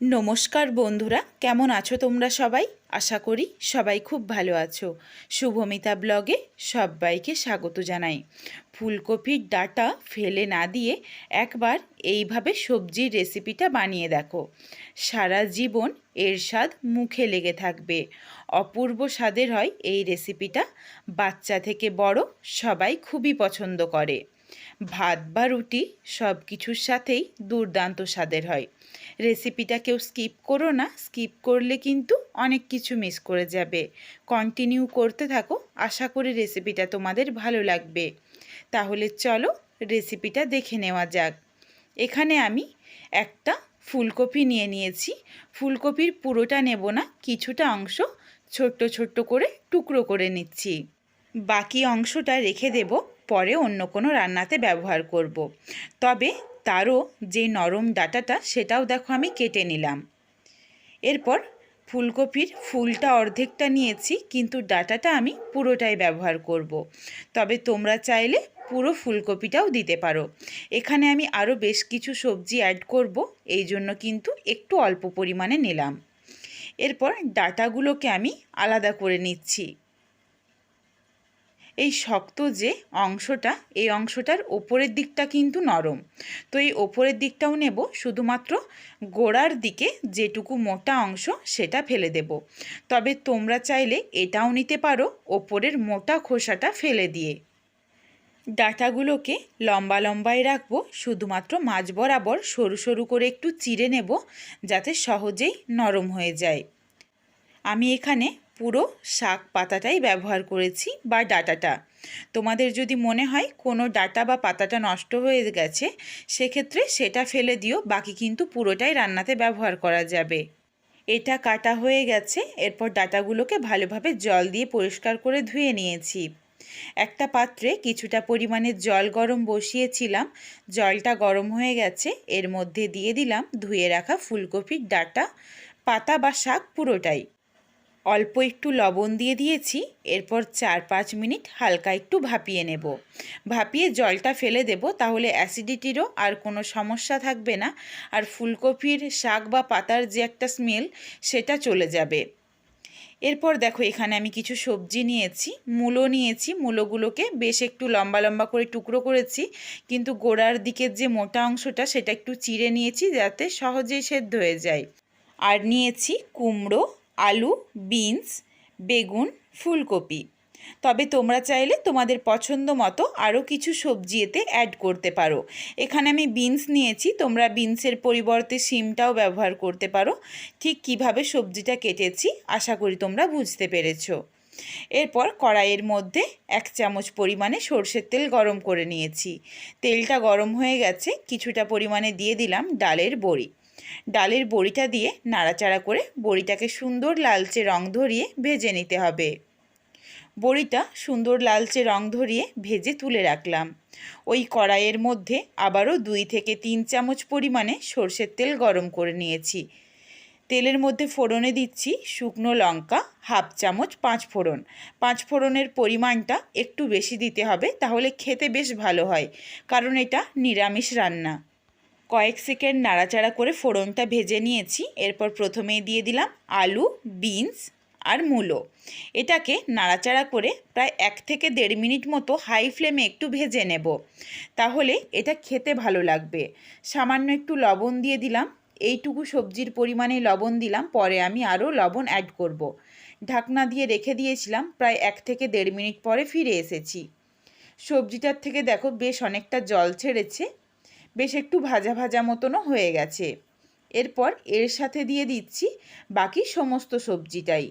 নমস্কার বন্ধুরা, কেমন আছো তোমরা সবাই? আশা করি সবাই খুব ভালো আছো। শুভমিতা ব্লগে সবাইকে স্বাগত জানাই। ফুলকপির ডাটা ফেলে না দিয়ে একবার এইভাবে সবজির রেসিপিটা বানিয়ে দেখো। সারা জীবন এর স্বাদ মুখে লেগে থাকবে। অপূর্ব স্বাদের হয় এই রেসিপিটা। বাচ্চা থেকে বড় সবাই খুবই পছন্দ করে। ভাত বা রুটি সব কিছুর সাথেই দুর্দান্ত স্বাদের হয়। রেসিপিটা কেউ স্কিপ করো না, স্কিপ করলে কিন্তু অনেক কিছু মিস করে যাবে। কন্টিনিউ করতে থাকো, আশা করি রেসিপিটা তোমাদের ভালো লাগবে। তাহলে চলো রেসিপিটা দেখে নেওয়া যাক। এখানে আমি একটা ফুলকপি নিয়ে নিয়েছি। ফুলকপির পুরোটা নেব না, কিছুটা অংশ ছোট্ট ছোট্ট করে টুকরো করে নিচ্ছি। বাকি অংশটা রেখে দেব। পরে অন্য কোনো রান্নাতে ব্যবহার করব। তবে তারও যে নরম ডাটাটা, সেটাও দেখো আমি কেটে নিলাম এরপর ফুলকপির ফুলটা অর্ধেকটা নিয়েছি, কিন্তু ডাটাটা আমি পুরোটাই ব্যবহার করব। তবে তোমরা চাইলে পুরো ফুলকপিটাও দিতে পারো এখানে আমি আরও বেশ কিছু সবজি অ্যাড করব, এই জন্য কিন্তু একটু অল্প পরিমাণে নিলাম এরপর ডাটাগুলোকে আমি আলাদা করে নিচ্ছি এই শক্ত যে অংশটা, এই অংশটার ওপরের দিকটা কিন্তু নরম। তো এই ওপরের দিকটাও নেব, শুধুমাত্র গোড়ার দিকে যেটুকু মোটা অংশ সেটা ফেলে দেব। তবে তোমরা চাইলে এটাও নিতে পারো, ওপরের মোটা খোসাটা ফেলে দিয়ে। ডাটাগুলোকে লম্বা লম্বায় রাখব, শুধুমাত্র মাঝ বরাবর সরু সরু করে একটু চিড়ে নেব, যাতে সহজেই নরম হয়ে যায়। আমি এখানে পুরো শাক পাতাটাই ব্যবহার করেছি বা ডাটাটা। তোমাদের যদি মনে হয় কোনো ডাটা বা পাতাটা নষ্ট হয়ে গেছে, সেক্ষেত্রে সেটা ফেলে দিও, বাকি কিন্তু পুরোটাই রান্নাতে ব্যবহার করা যাবে। এটা কাটা হয়ে গেছে, এরপর ডাটাগুলোকে ভালোভাবে জল দিয়ে পরিষ্কার করে ধুয়ে নিয়েছি। একটা পাত্রে কিছুটা পরিমাণে জল গরম বসিয়েছিলাম, জলটা গরম হয়ে গেছে, এর মধ্যে দিয়ে দিলাম ধুয়ে রাখা ফুলকপির ডাটা, পাতা বা শাক পুরোটাই। অল্প একটু লবণ দিয়ে দিয়েছি, এরপর চার পাঁচ মিনিট হালকা একটু ভাপিয়ে নেব। ভাপিয়ে জলটা ফেলে দেব, তাহলে অ্যাসিডিটিরও আর কোনো সমস্যা থাকবে না, আর ফুলকপির শাক বা পাতার যে একটা স্মেল, সেটা চলে যাবে। এরপর দেখো, এখানে আমি কিছু সবজি নিয়েছি, মূলো নিয়েছি, মূলোগুলোকে বেশ একটু লম্বা লম্বা করে টুকরো করেছি, কিন্তু গোড়ার দিকের যে মোটা অংশটা, সেটা একটু চিড়ে নিয়েছি যাতে সহজেই সেদ্ধ হয়ে যায়। আর নিয়েছি কুমড়ো আলু, বিনস, বেগুন, ফুলকপি। তবে তোমরা চাইলে তোমাদের পছন্দ মতো আরও কিছু সবজি এতে অ্যাড করতে পারো। এখানে আমি বিনস নিয়েছি, তোমরা বিনসের পরিবর্তে শিমটাও ব্যবহার করতে পারো। ঠিক কীভাবে সবজিটা কেটেছি, আশা করি তোমরা বুঝতে পেরেছ। এরপর কড়াইয়ের মধ্যে এক চামচ পরিমাণে সর্ষের তেল গরম করে নিয়েছি। তেলটা গরম হয়ে গেছে, কিছুটা পরিমাণে দিয়ে দিলাম ডালের বড়ি। ডালের বড়িটা দিয়ে নাড়াচাড়া করে বড়িটাকে সুন্দর লালচে রং ধরিয়ে ভেজে নিতে হবে। বড়িটা সুন্দর লালচে রং ধরিয়ে ভেজে তুলে রাখলাম। ওই কড়াইয়ের মধ্যে আবারও দুই থেকে তিন চামচ পরিমাণে সর্ষের তেল গরম করে নিয়েছি। তেলের মধ্যে ফোড়নে দিচ্ছি শুকনো লঙ্কা, হাফ চামচ পাঁচ ফোড়ন। পাঁচ ফোড়নের পরিমাণটা একটু বেশি দিতে হবে, তাহলে খেতে বেশ ভালো হয়, কারণ এটা নিরামিষ রান্না। কয়েক সেকেন্ড নাড়াচাড়া করে ফোড়নটা ভেজে নিয়েছি। এরপর প্রথমেই দিয়ে দিলাম আলু, বিনস আর মূলো। এটাকে নাড়াচাড়া করে প্রায় এক থেকে দেড় মিনিট মতো হাই ফ্লেমে একটু ভেজে নেব। তাহলে এটা খেতে ভালো লাগবে। সামান্য একটু লবণ দিয়ে দিলাম। এইটুকু সবজির পরিমাণে লবণ দিলাম। পরে আমি আরও লবণ অ্যাড করব। ঢাকনা দিয়ে রেখে দিয়েছিলাম। প্রায় এক থেকে দেড় মিনিট পরে ফিরে এসেছি। সবজিটার থেকে দেখো বেশ অনেকটা জল ছেড়েছে। বেশ একটু ভাজা ভাজা মতনও হয়ে গেছে। এরপর এর সাথে দিয়ে দিচ্ছি বাকি সমস্ত সবজিটাই।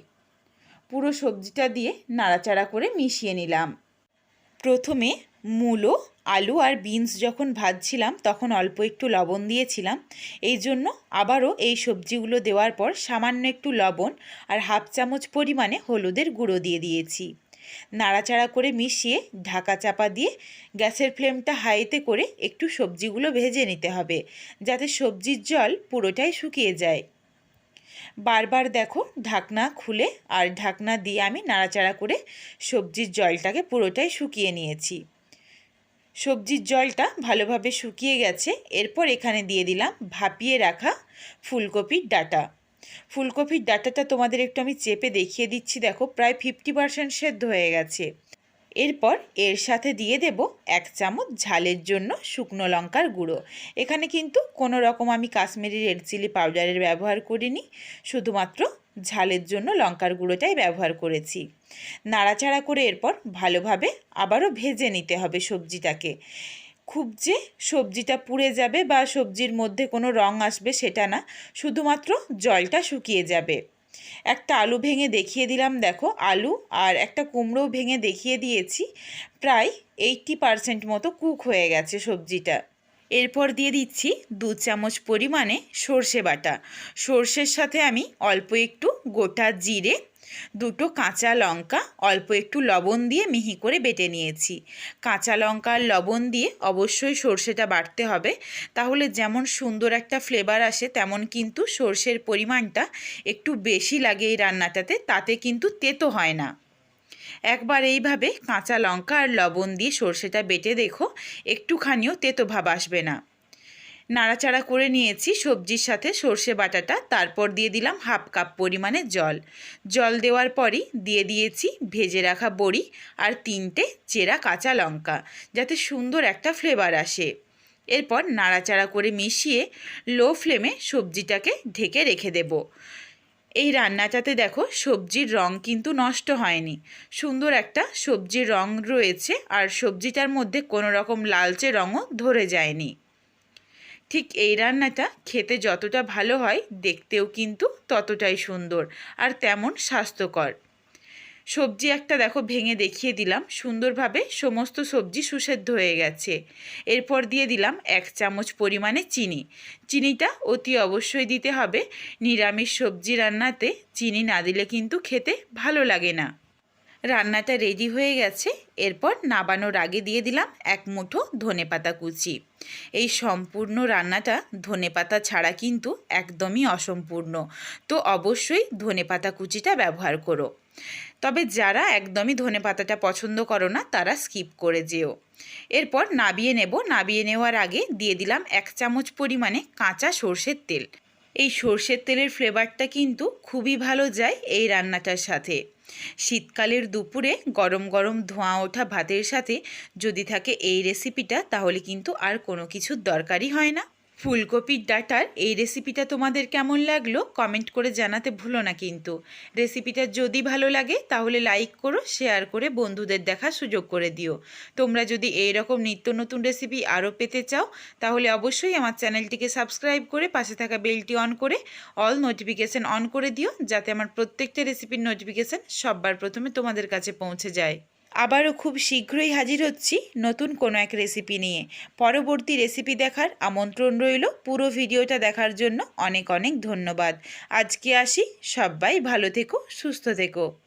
পুরো সবজিটা দিয়ে নাড়াচাড়া করে মিশিয়ে নিলাম। প্রথমে মূলো, আলু আর বিনস যখন ভাজছিলাম তখন অল্প একটু লবণ দিয়েছিলাম। এই জন্য আবারও এই সবজিগুলো দেওয়ার পর সামান্য একটু লবণ আর হাফ চামচ পরিমাণে হলুদের গুঁড়ো দিয়ে দিয়েছি। নাড়াচাড়া করে মিশিয়ে ঢাকা চাপা দিয়ে গ্যাসের ফ্লেমটা হাইতে করে একটু সবজিগুলো ভেজে নিতে হবে, যাতে সবজির জল পুরোটাই শুকিয়ে যায়। বারবার দেখো ঢাকনা খুলে আর ঢাকনা দিয়ে আমি নাড়াচাড়া করে সবজির জলটাকে পুরোটাই শুকিয়ে নিয়েছি। সবজির জলটা ভালোভাবে শুকিয়ে গেছে, এরপর এখানে দিয়ে দিলাম ভাপিয়ে রাখা ফুলকপির ডাটা। ফুলকপির ডাটাটা তোমাদের একটু আমি চেপে দেখিয়ে দিচ্ছি, দেখো, প্রায় ফিফটি পার্সেন্ট সেদ্ধ হয়ে গেছে। এরপর এর সাথে দিয়ে দেব এক চামচ ঝালের জন্য শুকনো লঙ্কার গুঁড়ো। এখানে কিন্তু কোনো রকম আমি কাশ্মীরি রেড চিলি পাউডারের ব্যবহার করিনি, শুধুমাত্র ঝালের জন্য লঙ্কার গুঁড়োটাই ব্যবহার করেছি। নাড়াচাড়া করে এরপর ভালোভাবে আবারও ভেজে নিতে হবে সবজিটাকে। খুব যে সবজিটা পুড়ে যাবে বা সবজির মধ্যে কোনো রং আসবে সেটা না, শুধুমাত্র জলটা শুকিয়ে যাবে। একটা আলু ভেঙে দেখিয়ে দিলাম, দেখো, আলু আর একটা কুমড়োও ভেঙে দেখিয়ে দিয়েছি, প্রায় এইটটি পারসেন্ট মতো কুক হয়ে গেছে সবজিটা। এরপর দিয়ে দিচ্ছি দু চামচ পরিমাণে সর্ষে বাটা। সর্ষের সাথে আমি অল্প একটু গোটা জিরে দুটো কাঁচা লঙ্কা, অল্প একটু লবণ দিয়ে মিহি করে বেটে নিয়েছি। কাঁচা লঙ্কা আর লবণ দিয়ে অবশ্যই সর্ষেটা বাটতে হবে। তাহলে যেমন সুন্দর একটা ফ্লেভার আসে, তেমন কিন্তু সর্ষের পরিমাণটা একটু বেশি লাগে এই রান্নাটাতে, তাতে কিন্তু তেতো হয় না। একবার এইভাবে কাঁচা লঙ্কা আর লবণ দিয়ে সর্ষেটা বেটে দেখো, একটুখানিও তেতো ভাব আসবে না। নাড়াচাড়া করে নিয়েছি সবজির সাথে সর্ষে বাটাটা, তারপর দিয়ে দিলাম হাফ কাপ পরিমাণে জল। জল দেওয়ার পরই দিয়ে দিয়েছি ভেজে রাখা বড়ি আর তিনটে চেরা কাঁচা লঙ্কা, যাতে সুন্দর একটা ফ্লেভার আসে। এরপর নাড়াচাড়া করে মিশিয়ে লো ফ্লেমে সবজিটাকে ঢেকে রেখে দেব। এই রান্নাটাতে দেখো সবজির রং কিন্তু নষ্ট হয়নি। সুন্দর একটা সবজির রং রয়েছে আর সবজিটার মধ্যে কোনো রকম লালচে রঙও ধরে যায়নি। ঠিক এই রান্নাটা খেতে যতটা ভালো হয় দেখতেও কিন্তু ততটাই সুন্দর আর তেমন স্বাস্থ্যকর। সবজি একটা দেখো ভেঙে দেখিয়ে দিলাম, সুন্দরভাবে সমস্ত সবজি সুসেদ্ধ হয়ে গেছে। এরপর দিয়ে দিলাম এক চামচ পরিমাণে চিনি। চিনিটা অতি অবশ্যই দিতে হবে, নিরামিষ সবজি রান্নাতে চিনি না দিলে কিন্তু খেতে ভালো লাগে না। রান্নাটা রেডি হয়ে গেছে। এরপর নাবানোর আগে দিয়ে দিলাম এক মুঠো ধনে পাতা কুচি। এই সম্পূর্ণ রান্নাটা ধনে পাতা ছাড়া কিন্তু একদমই অসম্পূর্ণ। তো অবশ্যই ধনে পাতা কুচিটা ব্যবহার করো। তবে যারা একদমই ধনে পাতাটা পছন্দ করো না, তারা স্কিপ করে যেও। এরপর নাবিয়ে নেব। নাবিয়ে নেওয়ার আগে দিয়ে দিলাম এক চামচ পরিমাণে কাঁচা সর্ষের তেল। এই সর্ষের তেলের ফ্লেভারটা কিন্তু খুবই ভালো যায় এই রান্নাটার সাথে। শীতকালের দুপুরে গরম গরম ধোঁয়া ওঠা ভাতের সাথে যদি থাকে এই রেসিপিটা তাহলে কিন্তু আর কোনো কিছুর দরকারই হয় না। ফুলকপির ডাটার এই রেসিপিটা তোমাদের কেমন লাগল? কমেন্ট করে জানাতে ভুলো না কিন্তু। রেসিপিটা যদি ভালো লাগে, তাহলে লাইক করো শেয়ার করে বন্ধুদের দেখার সুযোগ করে দিও। তোমরা যদি এই রকম নিত্য নতুন রেসিপি আরও পেতে চাও, তাহলে অবশ্যই আমার চ্যানেলটিকে সাবস্ক্রাইব করে পাশে থাকা বেলটি অন করে অল নোটিফিকেশান অন করে দিও, যাতে আমার প্রত্যেকটা রেসিপির নোটিফিকেশান সববার প্রথমে তোমাদের কাছে পৌঁছে যায়। আবারও খুব শীঘ্রই হাজির হচ্ছি নতুন কোনো এক রেসিপি নিয়ে। পরবর্তী রেসিপি দেখার আমন্ত্রণ রইল। পুরো ভিডিওটা দেখার জন্য অনেক অনেক ধন্যবাদ। আজকে আসি। সবাই ভালো থেকো, সুস্থ থেকো।